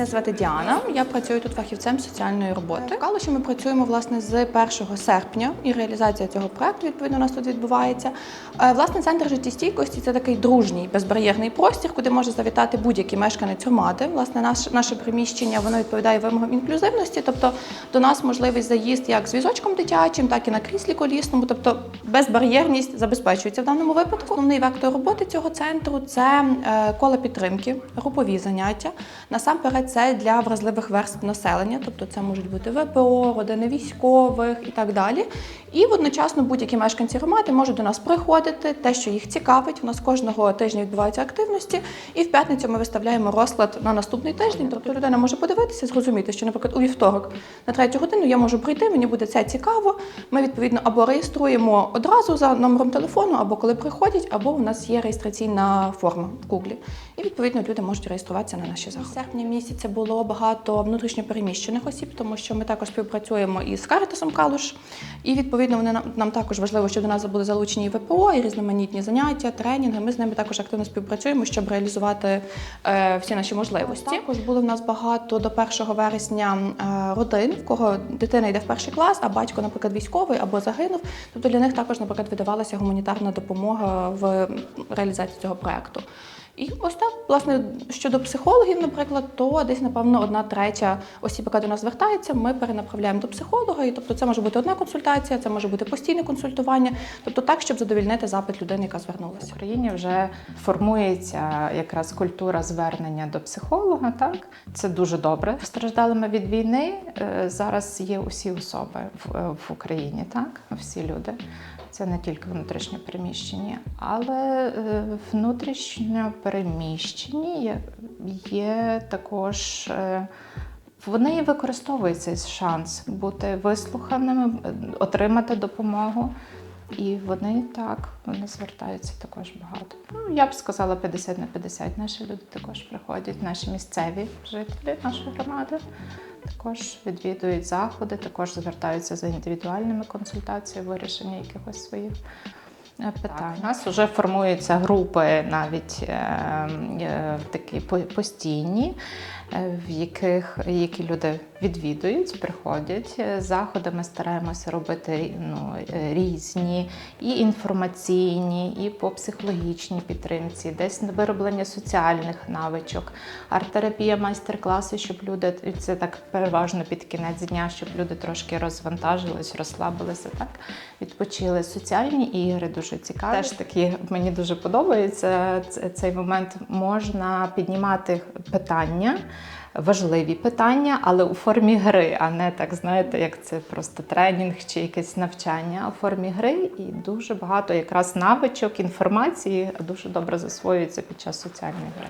Мене звати Діана. Я працюю тут фахівцем соціальної роботи. В Калуші ми працюємо власне з 1 серпня, і реалізація цього проекту відповідно у нас тут відбувається. Е, Власне, центр життєстійкості це такий дружній безбар'єрний простір, куди може завітати будь-який мешканець громади. Власне, наш, наше приміщення воно відповідає вимогам інклюзивності, тобто до нас можливість заїзд як з візочком дитячим, так і на кріслі колісному, тобто безбар'єрність забезпечується в даному випадку. Основний вектор роботи цього центру це е, коло підтримки, групові заняття. Насамперед, це для вразливих верств населення, тобто це можуть бути ВПО, родини військових і так далі. І одночасно будь-які мешканці громади можуть до нас приходити, те, що їх цікавить. У нас кожного тижня відбуваються активності, і в п'ятницю ми виставляємо розклад на наступний тиждень. Тобто людина може подивитися, зрозуміти, що, наприклад, у вівторок на третю годину я можу прийти, мені буде це цікаво. Ми відповідно або реєструємо одразу за номером телефону, або коли приходять, або у нас є реєстраційна форма в Гуглі. І відповідно люди можуть реєструватися на наші заходи. Серпні місяці було багато внутрішньопереміщених осіб, тому що ми також співпрацюємо із Каритасом Калуш. І відповідно вони нам, нам також важливо, щоб до нас були залучені і ВПО, і різноманітні заняття, тренінги. Ми з ними також активно співпрацюємо, щоб реалізувати е, всі наші можливості. Також було в нас багато до 1 вересня е, родин, в кого дитина йде в перший клас, а батько, наприклад, військовий або загинув. Тобто для них також, наприклад, видавалася гуманітарна допомога в реалізації цього проекту. І ось так, власне, щодо психологів, наприклад, то десь, напевно, одна третя осіб, яка до нас звертається, ми перенаправляємо до психолога. І тобто це може бути одна консультація, це може бути постійне консультування, тобто так, щоб задовільнити запит людини, яка звернулася. В Україні вже формується якраз культура звернення до психолога. Так це дуже добре. Постраждалими від війни е, зараз є усі особи в, в Україні, так всі люди. Це не тільки внутрішньо переміщені, але е, внутрішньо переміщені є, є також. е, Вони і використовують цей шанс бути вислуханими, отримати допомогу. І вони так, вони звертаються також багато. Ну, я б сказала 50 на 50. Наші люди також приходять, наші місцеві жителі нашої громади також відвідують заходи, також звертаються за індивідуальними консультаціями, вирішення якихось своїх питань. У нас вже формуються групи навіть е, е, такі постійні, е, в яких які люди відвідують, приходять. Е, Заходи ми стараємося робити ну, е, різні, і інформаційні, і по психологічній підтримці, десь на вироблення соціальних навичок, арт-терапія, майстер-класи, щоб люди це так переважно під кінець дня, щоб люди трошки розвантажились, розслабилися, так відпочили. Соціальні ігри дуже цікаві. Теж такі мені дуже подобається цей момент. Можна піднімати питання. Важливі питання, але у формі гри, а не так, знаєте, як це просто тренінг чи якесь навчання, у формі гри і дуже багато якраз навичок, інформації дуже добре засвоюється під час соціальної гри.